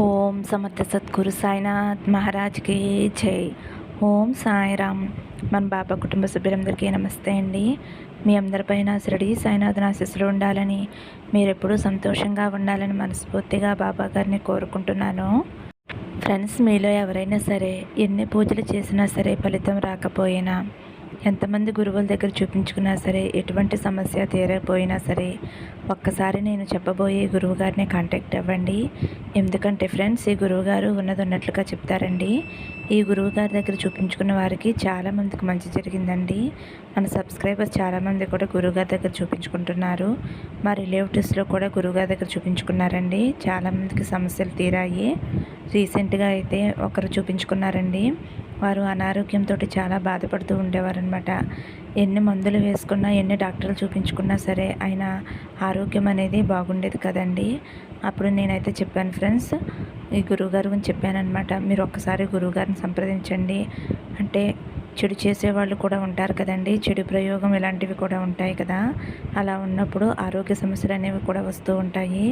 ఓం సమర్థ సద్గురు సాయినాథ్ మహారాజ్కి జై. ఓం సాయిరామ్. మన బాబా కుటుంబ సభ్యులందరికీ నమస్తే అండి. మీ అందరిపైన శిరడి సాయినాథ్ ఆశీస్సులు ఉండాలని మీరెప్పుడూ సంతోషంగా ఉండాలని మనస్ఫూర్తిగా బాబా గారిని కోరుకుంటున్నాను. ఫ్రెండ్స్ మీలో ఎవరైనా సరే ఎన్ని పూజలు చేసినా సరే ఫలితం రాకపోయినా ఎంతమంది గురువుల దగ్గర చూపించుకున్నా సరే ఎటువంటి సమస్య తీరకపోయినా సరే ఒక్కసారి నేను చెప్పబోయే గురువుగారిని కాంటాక్ట్ అవ్వండి. ఎందుకంటే ఫ్రెండ్స్ ఈ గురువుగారు ఉన్నది ఉన్నట్లుగా చెప్తారండి. ఈ గురువు గారి దగ్గర చూపించుకున్న వారికి చాలామందికి మంచి జరిగిందండి. మన సబ్స్క్రైబర్స్ చాలామంది కూడా గురువుగారి దగ్గర చూపించుకుంటున్నారు. మా రిలేటివ్స్లో కూడా గురువుగారి దగ్గర చూపించుకున్నారండి. చాలామందికి సమస్యలు తీరాయి. రీసెంట్గా అయితే ఒకరు చూపించుకున్నారండి. వారు అనారోగ్యంతో చాలా బాధపడుతూ ఉండేవారనమాట ఎన్ని మందులు వేసుకున్నా ఎన్ని డాక్టర్లు చూపించుకున్నా సరే ఆయన ఆరోగ్యం అనేది బాగుండేది కదండి. అప్పుడు నేనైతే చెప్పాను ఫ్రెండ్స్ ఈ గురువుగారు అని చెప్పానమాట మీరు ఒక్కసారి గురువుగారిని సంప్రదించండి. అంటే చెడు చేసేవాళ్ళు కూడా ఉంటారు కదండి. చెడు ప్రయోగం ఇలాంటివి కూడా ఉంటాయి కదా. అలా ఉన్నప్పుడు ఆరోగ్య సమస్యలు అనేవి కూడా వస్తూ ఉంటాయి.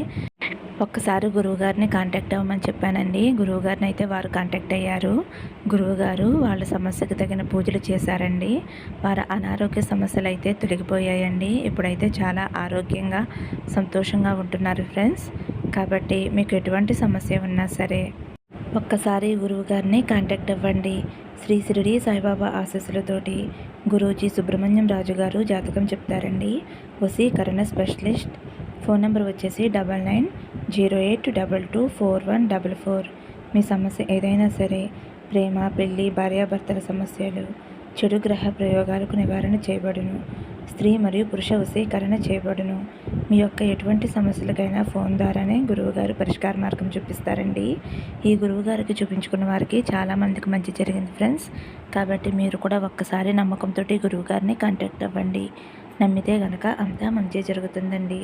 ఒక్కసారి గురువుగారిని కాంటాక్ట్ అవ్వమని చెప్పానండి. గురువుగారిని అయితే వారు కాంటాక్ట్ అయ్యారు. గురువుగారు వాళ్ళ సమస్యకు తగిన పూజలు చేశారండి. వారి అనారోగ్య సమస్యలు అయితే తొలగిపోయాయండి. ఇప్పుడైతే చాలా ఆరోగ్యంగా సంతోషంగా ఉంటున్నారు ఫ్రెండ్స్ కాబట్టి మీకు ఎటువంటి సమస్య ఉన్నా సరే ఒక్కసారి గురువుగారిని కాంటాక్ట్ అవ్వండి. శ్రీ శిరిడి సాయిబాబా ఆశీస్సులతోటి గురూజీ సుబ్రహ్మణ్యం రాజు గారు జాతకం చెప్తారండి. వసీకరణ స్పెషలిస్ట్ ఫోన్ నెంబర్ వచ్చేసి double nine zero eight double two four one double four. మీ సమస్య ఏదైనా సరే ప్రేమ పెళ్ళి భార్యాభర్తల సమస్యలు చెడు గ్రహ ప్రయోగాలకు నివారణ చేయబడును. స్త్రీ మరియు పురుష వశీకరణ చేయబడును. మీ యొక్క ఎటువంటి సమస్యలకైనా ఫోన్ ద్వారానే గురువుగారు పరిష్కార మార్గం చూపిస్తారండి. ఈ గురువుగారికి చూపించుకున్న వారికి చాలామందికి మంచి జరిగింది ఫ్రెండ్స్. కాబట్టి మీరు కూడా ఒక్కసారి నమ్మకంతో గురువుగారిని కాంటాక్ట్ అవ్వండి. నమ్మితే కనుక అంతా మంచి జరుగుతుందండి.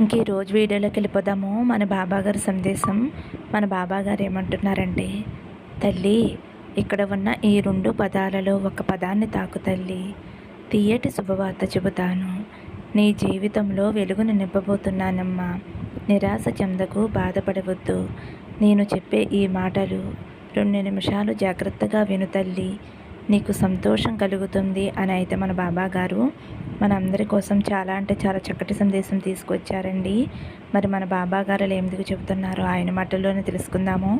ఇంక ఈరోజు వీడియోలోకి వెళ్ళిపోదాము. మన బాబాగారి సందేశం. మన బాబాగారు ఏమంటున్నారంటే తల్లి ఇక్కడ ఉన్న ఈ రెండు పదాలలో ఒక పదాన్ని తాకు తల్లి. తీయటి శుభవార్త చెబుతాను. నీ జీవితంలో వెలుగును నింపబోతున్నానమ్మా. నిరాశ చెందకు బాధపడవద్దు. నేను చెప్పే ఈ మాటలు రెండు నిమిషాలు జాగ్రత్తగా విను తల్లి. నీకు సంతోషం కలుగుతుంది అని అయితే మన బాబా గారు మన అందరి కోసం చాలా అంటే చాలా చక్కటి సందేశం తీసుకొచ్చారండి. మరి మన బాబా గారు ఎందుకు చెబుతున్నారో ఆయన మాటల్లోనే తెలుసుకుందాము.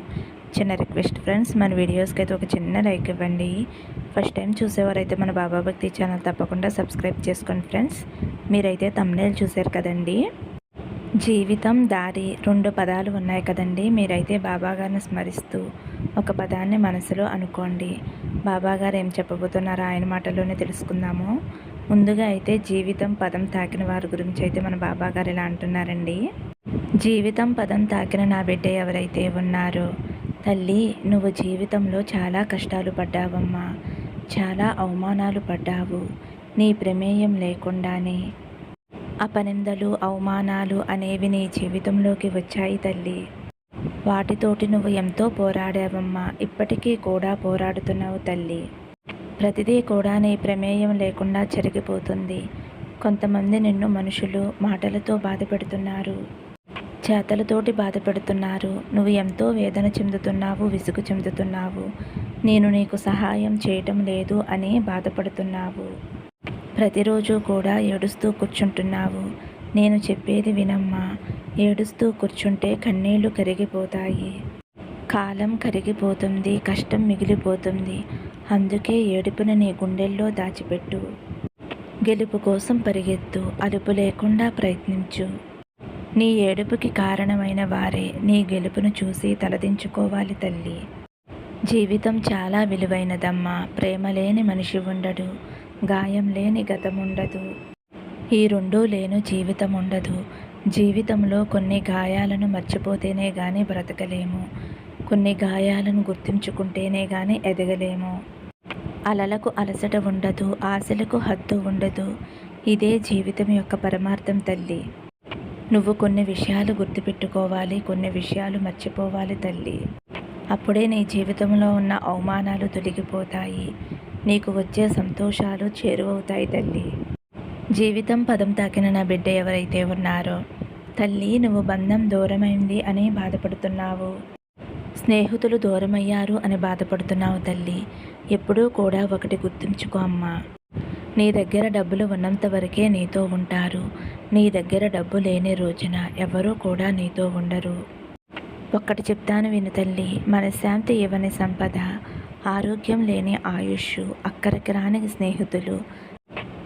చిన్న రిక్వెస్ట్ ఫ్రెండ్స్ మన వీడియోస్కి అయితే ఒక చిన్న లైక్ ఇవ్వండి. ఫస్ట్ టైం చూసేవారైతే మన బాబా భక్తి ఛానల్ తప్పకుండా సబ్స్క్రైబ్ చేసుకోండి ఫ్రెండ్స్. మీరైతే తమ్నేలు చూశారు కదండి. జీవితం దారి రెండు పదాలు ఉన్నాయి కదండి. మీరైతే బాబా గారిని స్మరిస్తూ ఒక పదాన్ని మనసులో అనుకోండి. బాబాగారు ఏం చెప్పబోతున్నారో ఆయన మాటల్లోనే తెలుసుకుందాము. ముందుగా అయితే జీవితం పదం తాకిన వారి గురించి అయితే మన బాబాగారు ఇలా అంటున్నారండి. జీవితం పదం తాకిన నా బిడ్డ ఎవరైతే ఉన్నారో? తల్లి నువ్వు జీవితంలో చాలా కష్టాలు పడ్డావమ్మా. చాలా అవమానాలు పడ్డావు. నీ ప్రమేయం లేకుండానే. అపనిందలు అవమానాలు అనేవి నీ జీవితంలోకి వచ్చాయి తల్లి. వాటితోటి నువ్వు ఎంతో పోరాడావమ్మా. ఇప్పటికీ కూడా పోరాడుతున్నావు తల్లి. ప్రతిదీ కూడా నీ ప్రమేయం లేకుండా జరిగిపోతుంది కొంతమంది నిన్ను మనుషులు మాటలతో బాధపెడుతున్నారు. చేతలతోటి బాధపెడుతున్నారు. నువ్వు ఎంతో వేదన చెందుతున్నావు విసుగు చెందుతున్నావు. నేను నీకు సహాయం చేయటం లేదు అని బాధపడుతున్నావు. ప్రతిరోజు కూడా ఏడుస్తూ కూర్చుంటున్నావు. నేను చెప్పేది వినమ్మా. ఏడుస్తూ కూర్చుంటే కన్నీళ్ళు కరిగిపోతాయి. కాలం కరిగిపోతుంది కష్టం మిగిలిపోతుంది. అందుకే ఏడుపును నీ గుండెల్లో దాచిపెట్టు. గెలుపు కోసం పరిగెత్తు అలుపు లేకుండా ప్రయత్నించు. నీ ఏడుపుకి కారణమైన వారే నీ గెలుపును చూసి తలదించుకోవాలి తల్లి. జీవితం చాలా విలువైనదమ్మా ప్రేమ లేని మనిషి ఉండడు గాయం లేని గతం ఉండదు ఈ రెండూ లేను జీవితం ఉండదు జీవితంలో కొన్ని గాయాలను మర్చిపోతేనే కానీ బ్రతకలేము. కొన్ని గాయాలను గుర్తుంచుకుంటేనే కానీ ఎదగలేము. అలలకు అలసట ఉండదు ఆశలకు హద్దు ఉండదు. ఇదే జీవితం యొక్క పరమార్థం తల్లి. నువ్వు కొన్ని విషయాలు గుర్తుపెట్టుకోవాలి కొన్ని విషయాలు మర్చిపోవాలి తల్లి. అప్పుడే నీ జీవితంలో ఉన్న అవమానాలు తొలగిపోతాయి. నీకు వచ్చే సంతోషాలు చేరువవుతాయి తల్లి. జీవితం పదం తాకిన నా బిడ్డ ఎవరైతే ఉన్నారో తల్లి నువ్వు బంధం దూరమైంది అని బాధపడుతున్నావు. స్నేహితులు దూరమయ్యారు అని బాధపడుతున్నావు తల్లి ఎప్పుడూ కూడా ఒకటి గుర్తుంచుకో అమ్మా. నీ దగ్గర డబ్బులు ఉన్నంత వరకే నీతో ఉంటారు. నీ దగ్గర డబ్బు లేని రోజున ఎవరూ కూడా నీతో ఉండరు. ఒక్కటి చెప్తాను విను తల్లి మనశ్శాంతి ఇవ్వని సంపద ఆరోగ్యం లేని ఆయుష్ అక్కరికి రాని స్నేహితులు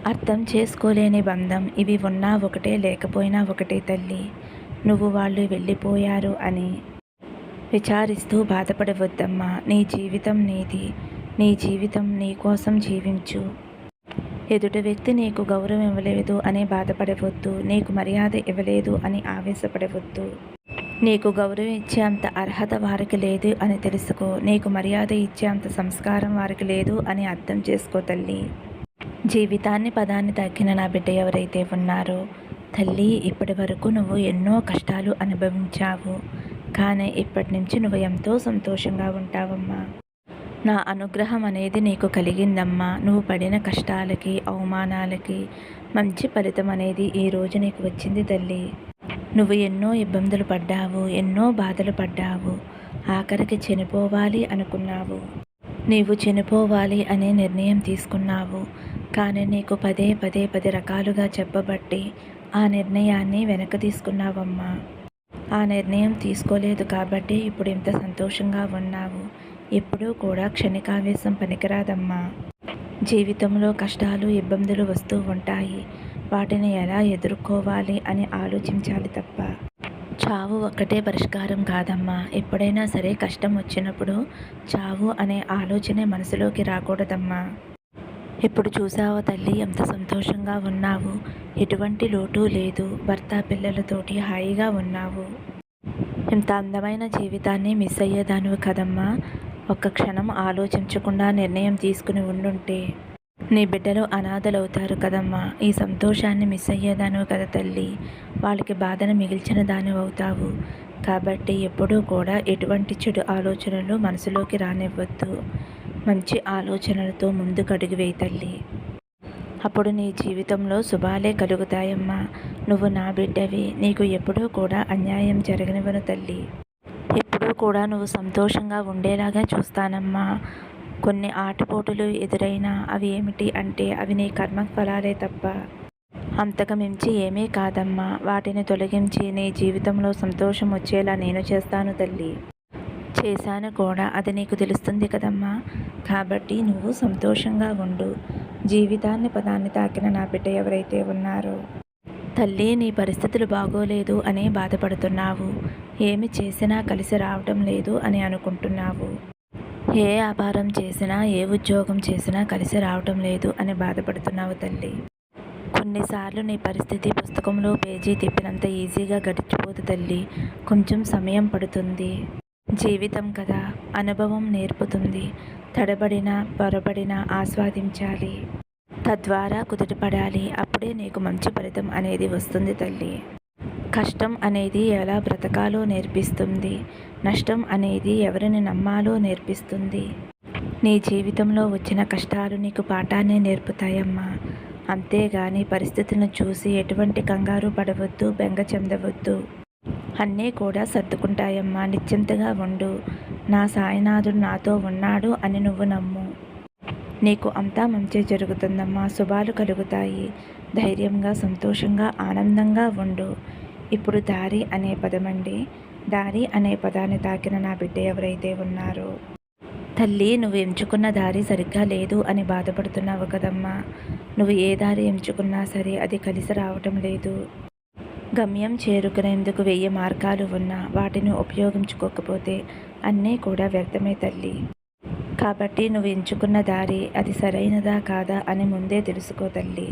అర్థం చేసుకోలేని బంధం ఇవి ఉన్నా ఒకటే లేకపోయినా ఒకటే తల్లి. నువ్వు వాళ్ళు వెళ్ళిపోయారు అని విచారిస్తూ బాధపడవద్దమ్మా. నీ జీవితం నీది. నీ జీవితం నీ కోసం జీవించు. ఎదుటి వ్యక్తి నీకు గౌరవం ఇవ్వలేదు అని బాధపడవద్దు. నీకు మర్యాద ఇవ్వలేదు అని ఆవేశపడవద్దు. నీకు గౌరవం ఇచ్చే అంత అర్హత వారికి లేదు అని తెలుసుకో. నీకు మర్యాద ఇచ్చే అంత సంస్కారం వారికి లేదు అని అర్థం చేసుకో తల్లి. జీవితాన్ని పదాన్ని తగ్గిన నా బిడ్డ ఎవరైతే ఉన్నారో తల్లి ఇప్పటి వరకు నువ్వు ఎన్నో కష్టాలు అనుభవించావు. కానీ ఇప్పటి నుంచి నువ్వు ఎంతో సంతోషంగా ఉంటావమ్మా. నా అనుగ్రహం అనేది నీకు కలిగిందమ్మా. నువ్వు పడిన కష్టాలకి అవమానాలకి మంచి ఫలితం అనేది ఈ రోజు నీకు వచ్చింది తల్లి. నువ్వు ఎన్నో ఇబ్బందులు పడ్డావు ఎన్నో బాధలు పడ్డావు. ఆఖరికి చనిపోవాలి అనుకున్నావు. నీవు చనిపోవాలి అనే నిర్ణయం తీసుకున్నావు. కానీ నీకు పదే పదే పది రకాలుగా చెప్పబట్టి ఆ నిర్ణయాన్ని వెనక తీసుకున్నావమ్మా. ఆ నిర్ణయం తీసుకోలేదు కాబట్టి ఇప్పుడు ఇంత సంతోషంగా ఉన్నావు. ఎప్పుడూ కూడా క్షణికావేశం పనికిరాదమ్మా. జీవితంలో కష్టాలు ఇబ్బందులు వస్తూ ఉంటాయి. వాటిని ఎలా ఎదుర్కోవాలి అని ఆలోచించాలి తప్ప. చావు ఒక్కటే పరిష్కారం కాదమ్మా. ఎప్పుడైనా సరే కష్టం వచ్చినప్పుడు చావు అనే ఆలోచనే మనసులోకి రాకూడదమ్మా. ఇప్పుడు చూసావో తల్లి ఎంత సంతోషంగా ఉన్నావు? ఎటువంటి లోటు లేదు. భర్త పిల్లలతోటి హాయిగా ఉన్నావు. ఇంత అందమైన జీవితాన్ని మిస్ అయ్యేదానివి కదమ్మా. ఒక్క క్షణం ఆలోచించకుండా నిర్ణయం తీసుకుని ఉండుంటే నీ బిడ్డలు అనాథలవుతారు కదమ్మా. ఈ సంతోషాన్ని మిస్ అయ్యేదానివి కదా తల్లి. వాళ్ళకి బాధను మిగిల్చిన దానివి అవుతావు. కాబట్టి ఎప్పుడూ కూడా ఎటువంటి చెడు ఆలోచనలు మనసులోకి రానివ్వద్దు. మంచి ఆలోచనలతో ముందుకడుగు వేయి తల్లి. అప్పుడు నీ జీవితంలో శుభాలే కలుగుతాయమ్మా. నువ్వు నా బిడ్డవి. నీకు ఎప్పుడూ కూడా అన్యాయం జరగనివ్వను తల్లి. ఎప్పుడూ కూడా నువ్వు సంతోషంగా ఉండేలాగా చూస్తానమ్మా. కొన్ని ఆటపోటులు ఎదురైనా అవి ఏమిటి అంటే అవి నీ కర్మ ఫలాలే తప్ప. అంతకు మించి ఏమీ కాదమ్మా. వాటిని తొలగించి నీ జీవితంలో సంతోషం వచ్చేలా నేను చేస్తాను తల్లి. చేశాను కూడా. అది నీకు తెలుస్తుంది కదమ్మా. కాబట్టి నువ్వు సంతోషంగా ఉండు. జీవితాన్ని పదాన్ని తాకిన నా బిడ్డ ఎవరైతే ఉన్నారో. తల్లి నీ పరిస్థితులు బాగోలేదు అని బాధపడుతున్నావు. ఏమి చేసినా కలిసి రావడం లేదు అని అనుకుంటున్నావు. ఏ వ్యాపారం చేసినా ఏ ఉద్యోగం చేసినా కలిసి రావటం లేదు అని బాధపడుతున్నావు తల్లి. కొన్నిసార్లు నీ పరిస్థితి పుస్తకంలో పేజీ తిప్పినంత ఈజీగా గడిచిపోదు తల్లి. కొంచెం సమయం పడుతుంది. జీవితం కదా అనుభవం నేర్పుతుంది. తడబడిన పొరబడిన ఆస్వాదించాలి. తద్వారా కుదుటపడాలి. అప్పుడే నీకు మంచి ఫలితం అనేది వస్తుంది తల్లి. కష్టం అనేది ఎలా బ్రతకాలో నేర్పిస్తుంది. నష్టం అనేది ఎవరిని నమ్మాలో నేర్పిస్తుంది. నీ జీవితంలో వచ్చిన కష్టాలు నీకు పాఠాన్ని నేర్పుతాయమ్మా. అంతేగాని పరిస్థితులను చూసి ఎటువంటి కంగారు పడవద్దు బెంగ చెందవద్దు. అన్నీ కూడా సర్దుకుంటాయమ్మా నిశ్చింతగా ఉండు. నా సాయినాథుడు నాతో ఉన్నాడు అని నువ్వు నమ్ము. నీకు అంతా మంచి జరుగుతుందమ్మా శుభాలు కలుగుతాయి. ధైర్యంగా సంతోషంగా ఆనందంగా ఉండు. ఇప్పుడు దారి అనే పదమండి. దారి అనే పదాన్ని తాకిన నా బిడ్డ ఎవరైతే ఉన్నారో. తల్లి నువ్వు ఎంచుకున్న దారి సరిగ్గా లేదు అని బాధపడుతున్నావు కదమ్మా. నువ్వు ఏ దారి ఎంచుకున్నా సరే అది కలిసి రావటం లేదు. గమ్యం చేరుకునేందుకు వెయ్యి మార్గాలు ఉన్నా వాటిని ఉపయోగించుకోకపోతే అన్నీ కూడా వ్యర్థమే తల్లి. కాబట్టి నువ్వు ఎంచుకున్న దారి అది సరైనదా కాదా అని ముందే తెలుసుకో తల్లి.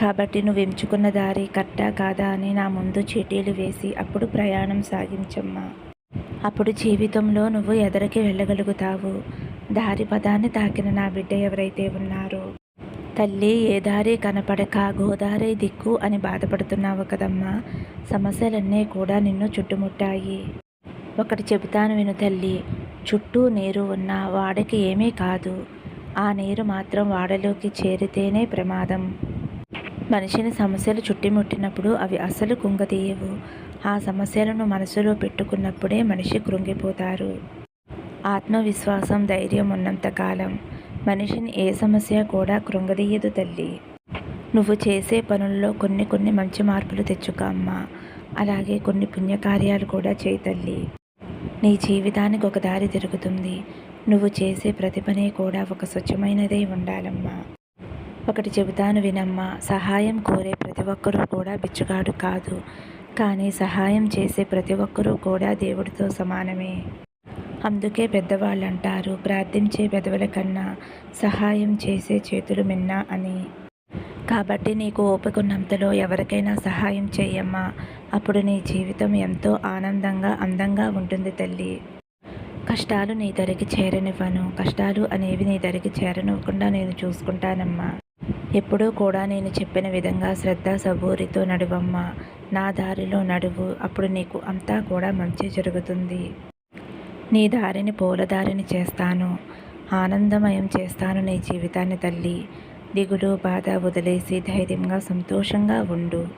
కాబట్టి నువ్వు ఎంచుకున్న దారి కట్టా కాదా అని నా ముందు చీటీలు వేసి అప్పుడు ప్రయాణం సాగించమ్మా. అప్పుడు జీవితంలో నువ్వు ఎదరికి వెళ్ళగలుగుతావు. దారి పదాన్ని తాకిన నా బిడ్డ ఎవరైతే ఉన్నారో తల్లి ఏ దారి కనపడక గోదారి దిక్కు అని బాధపడుతున్నావు కదమ్మా. సమస్యలన్నీ కూడా నిన్ను చుట్టుముట్టాయి. ఒకటి చెబుతాను విను తల్లి చుట్టూ నీరు ఉన్న వాడకి ఏమీ కాదు. ఆ నీరు మాత్రం వాడలోకి చేరితేనే ప్రమాదం. మనిషిని సమస్యలు చుట్టుముట్టినప్పుడు అవి అసలు కుంగతీయవు. ఆ సమస్యలను మనసులో పెట్టుకున్నప్పుడే మనిషి కృంగిపోతారు. ఆత్మవిశ్వాసం ధైర్యం ఉన్నంతకాలం మనిషిని ఏ సమస్య కూడా కృంగదీయదు తల్లి. నువ్వు చేసే పనుల్లో కొన్ని కొన్ని మంచి మార్పులు తెచ్చుకో అమ్మా. అలాగే కొన్ని పుణ్యకార్యాలు కూడా చేయి తల్లి. నీ జీవితానికి ఒక దారి తిరుగుతుంది. నువ్వు చేసే ప్రతి పని కూడా ఒక స్వచ్ఛమైనదే ఉండాలమ్మా. ఒకటి చెబుతాను వినమ్మా సహాయం కోరే ప్రతి ఒక్కరూ కూడా బిచ్చుగాడు కాదు. కానీ సహాయం చేసే ప్రతి ఒక్కరూ కూడా దేవుడితో సమానమే. అందుకే పెద్దవాళ్ళు అంటారు ప్రార్థించే పెదవుల కన్నా సహాయం చేసే చేతులు మిన్న అని. కాబట్టి నీకు ఓపికన్నంతలో ఎవరికైనా సహాయం చేయమ్మా. అప్పుడు నీ జీవితం ఎంతో ఆనందంగా అందంగా ఉంటుంది తల్లి. కష్టాలు నీ దరికి చేరనివ్వను. కష్టాలు అనేవి నీ దరికి చేరనివ్వకుండా నేను చూసుకుంటానమ్మా. ఎప్పుడూ కూడా నేను చెప్పిన విధంగా శ్రద్ధ సబూరితో నడువమ్మా. నా దారిలో నడువు. అప్పుడు నీకు అంతా కూడా మంచి జరుగుతుంది. నీ దారిని పూలదారిని చేస్తాను. ఆనందమయం చేస్తాను నీ జీవితాన్ని తల్లి. దిగులు బాధ వదిలేసి ధైర్యంగా సంతోషంగా ఉండు.